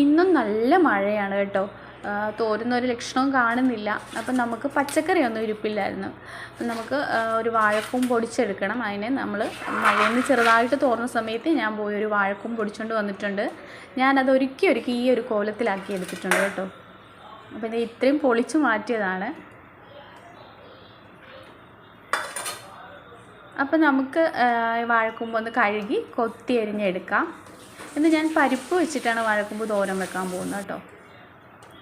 ഇന്നും നല്ല മഴയാണ് കേട്ടോ. തോരുന്ന ഒരു ലക്ഷണവും കാണുന്നില്ല. അപ്പം നമുക്ക് പച്ചക്കറിയൊന്നും ഇരിപ്പില്ലായിരുന്നു. അപ്പം നമുക്ക് ഒരു വാഴക്കും പൊടിച്ചെടുക്കണം. അതിനെ നമ്മൾ മഴയിൽ ചെറുതായിട്ട് തോർന്ന സമയത്ത് ഞാൻ പോയി ഒരു വാഴക്കും പൊടിച്ചുകൊണ്ട് വന്നിട്ടുണ്ട്. ഞാനത് ഒരുക്കി ഒരുക്കി ഈ ഒരു കോലത്തിലാക്കി എടുത്തിട്ടുണ്ട് കേട്ടോ. അപ്പം ഇത് ഇത്രയും പൊളിച്ചു മാറ്റിയതാണ്. അപ്പം നമുക്ക് വാഴക്കൂമ്പ് ഒന്ന് കഴുകി കൊത്തി അരിഞ്ഞെടുക്കാം. ഇന്ന് ഞാൻ പരിപ്പ് വെച്ചിട്ടാണ് വഴക്കുമ്പോൾ തോരൻ വെക്കാൻ പോകുന്നത് കേട്ടോ.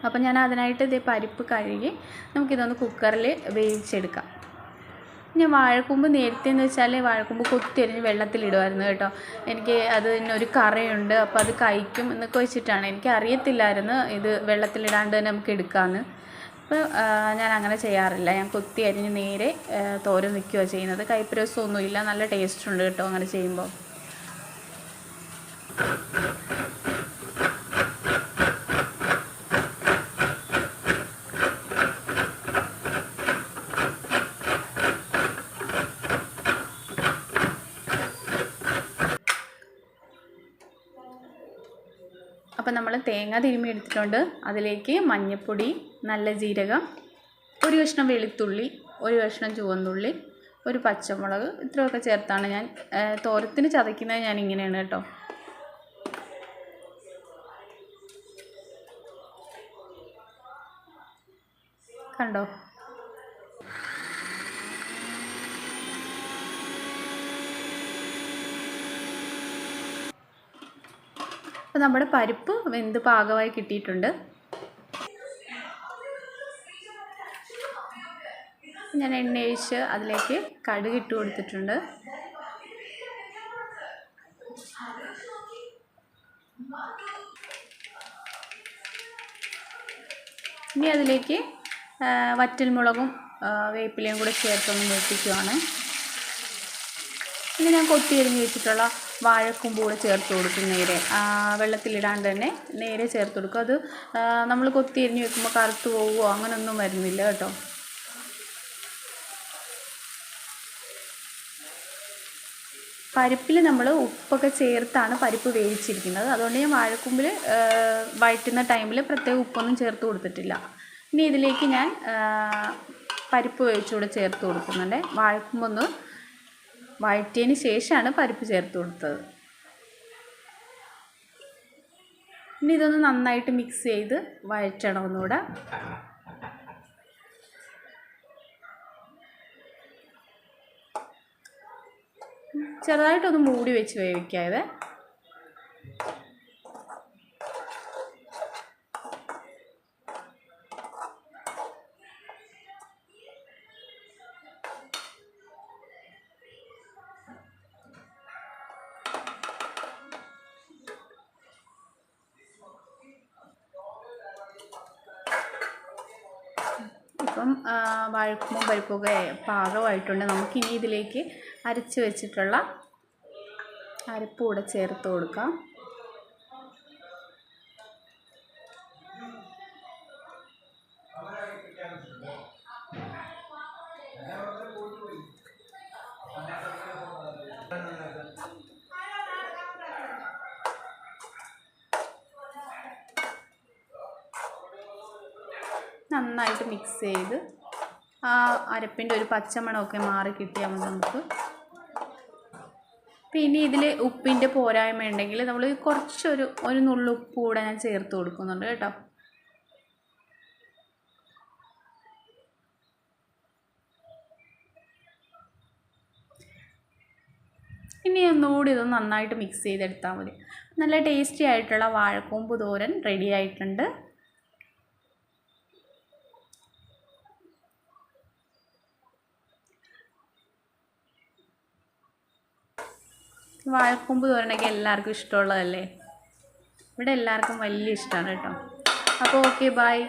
അപ്പം ഞാൻ അതിനായിട്ട് ഇതേ പരിപ്പ് കഴുകി നമുക്കിതൊന്ന് കുക്കറിൽ വേവിച്ചെടുക്കാം. ഞാൻ വാഴക്കുമ്പ് നേരത്തെ എന്ന് വെച്ചാൽ വാഴക്കുമ്പ് കൊത്തി അരിഞ്ഞ് വെള്ളത്തിലിടുമായിരുന്നു കേട്ടോ. എനിക്ക് അത് തന്നെ ഒരു കറയുണ്ട് അപ്പോൾ അത് കഴിക്കും എന്നൊക്കെ വെച്ചിട്ടാണ്. എനിക്ക് അറിയത്തില്ലായിരുന്നു ഇത് വെള്ളത്തിലിടാണ്ട് തന്നെ നമുക്ക് എടുക്കാമെന്ന് അപ്പോൾ ഞാൻ അങ്ങനെ ചെയ്യാറില്ല. ഞാൻ കൊത്തി അരിഞ്ഞ് നേരെ തോരം തോരൻ ചെയ്യുന്നത് ചെയ്യുന്നത്. കൈപ്പരസമൊന്നുമില്ല നല്ല ടേസ്റ്റ് ഉണ്ട് കേട്ടോ അങ്ങനെ ചെയ്യുമ്പോൾ അപ്പം നമ്മൾ തേങ്ങ തിരുമ്മി എടുത്തിട്ടുണ്ട്. അതിലേക്ക് മഞ്ഞൾപ്പൊടി നല്ല ജീരകം ഒരു കഷ്ണം വെളുത്തുള്ളി ഒരു കഷ്ണം ചുവന്നുള്ളി ഒരു പച്ചമുളക് ഇത്രയൊക്കെ ചേർത്താണ് ഞാൻ തോരത്തിന് ചതയ്ക്കുന്നത് ഞാൻ ഇങ്ങനെയാണ് കേട്ടോ. കണ്ടോ? അപ്പോൾ നമ്മുടെ പരിപ്പ് വെന്ത് പാകമായി കിട്ടിയിട്ടുണ്ട്. ഞാൻ എണ്ണ ഒഴിച്ച് അതിലേക്ക് കടുക് ഇട്ട് കൊടുത്തിട്ടുണ്ട്. ഇനി അതിലേക്ക് വറ്റൽമുളകും വേപ്പിലയും കൂടെ ചേർത്തൊന്ന് വെപ്പിക്കുവാണ് ഇനി ഞാൻ കൊത്തി എരിഞ്ഞ് വെച്ചിട്ടുള്ള വാഴക്കൂമ്പ് കൂടെ ചേർത്ത് കൊടുക്കും നേരെ. വെള്ളത്തിലിടാണ്ട് തന്നെ നേരെ ചേർത്ത് കൊടുക്കും. അത് നമ്മൾ കൊത്തി എരിഞ്ഞ് വെക്കുമ്പോൾ കറുത്ത് പോവുമോ അങ്ങനെയൊന്നും വരുന്നില്ല കേട്ടോ. പരിപ്പിൽ നമ്മൾ ഉപ്പൊക്കെ ചേർത്താണ് പരിപ്പ് വേവിച്ചിരിക്കുന്നത്. അതുകൊണ്ട് ഞാൻ വാഴക്കുമ്പിൽ വഴറ്റുന്ന ടൈമിൽ പ്രത്യേക ഉപ്പൊന്നും ചേർത്ത് കൊടുത്തിട്ടില്ല. ഇനി ഇതിലേക്ക് ഞാൻ പരിപ്പ് വേവിച്ചുകൂടെ ചേർത്ത് കൊടുക്കുന്നുണ്ട്. വാഴക്കൂമ്പൊന്ന് വഴറ്റിയതിന് ശേഷമാണ് പരിപ്പ് ചേർത്ത് കൊടുത്തത്. ഇനി ഇതൊന്ന് നന്നായിട്ട് മിക്സ് ചെയ്ത് വഴറ്റണം ഒന്നുകൂടെ. ചെറുതായിട്ടൊന്ന് മൂടി വെച്ച് വേവിക്കാതെ ഇപ്പം ആ, വാഴക്കുമ്പും പരിപ്പൊക്കെ പാകമായിട്ടുണ്ട്. നമുക്കിനി ഇതിലേക്ക് അരച്ച് വെച്ചിട്ടുള്ള അരപ്പ് കൂടെ ചേർത്ത് കൊടുക്കാം. നന്നായിട്ട് മിക്സ് ചെയ്ത് ആ അരപ്പിന്റെ ഒരു പച്ചമണമൊക്കെ മാറി കിട്ടിയാൽ മതി നമുക്ക്. പിന്നെ ഇതിൽ ഉപ്പിന്റെ പോരായ്മ ഉണ്ടെങ്കിൽ നമ്മൾ കുറച്ചൊരു ഒരു നുള്ളു ഉപ്പ് കൂടെ ഞാൻ ചേർത്ത് കൊടുക്കുന്നുണ്ട് കേട്ടോ. ഇനി ഒന്നുകൂടി ഇത് നന്നായിട്ട് മിക്സ് ചെയ്തെടുത്താൽ മതി. നല്ല ടേസ്റ്റി ആയിട്ടുള്ള വാഴക്കൂമ്പ് തോരൻ റെഡി ആയിട്ടുണ്ട്. വാഴക്കൂമ്പ് തോരനൊക്കെ എല്ലാവർക്കും ഇഷ്ടമുള്ളതല്ലേ? ഇവിടെ എല്ലാവർക്കും വലിയ ഇഷ്ടമാണ് കേട്ടോ. അപ്പോൾ ഓക്കെ ബായ്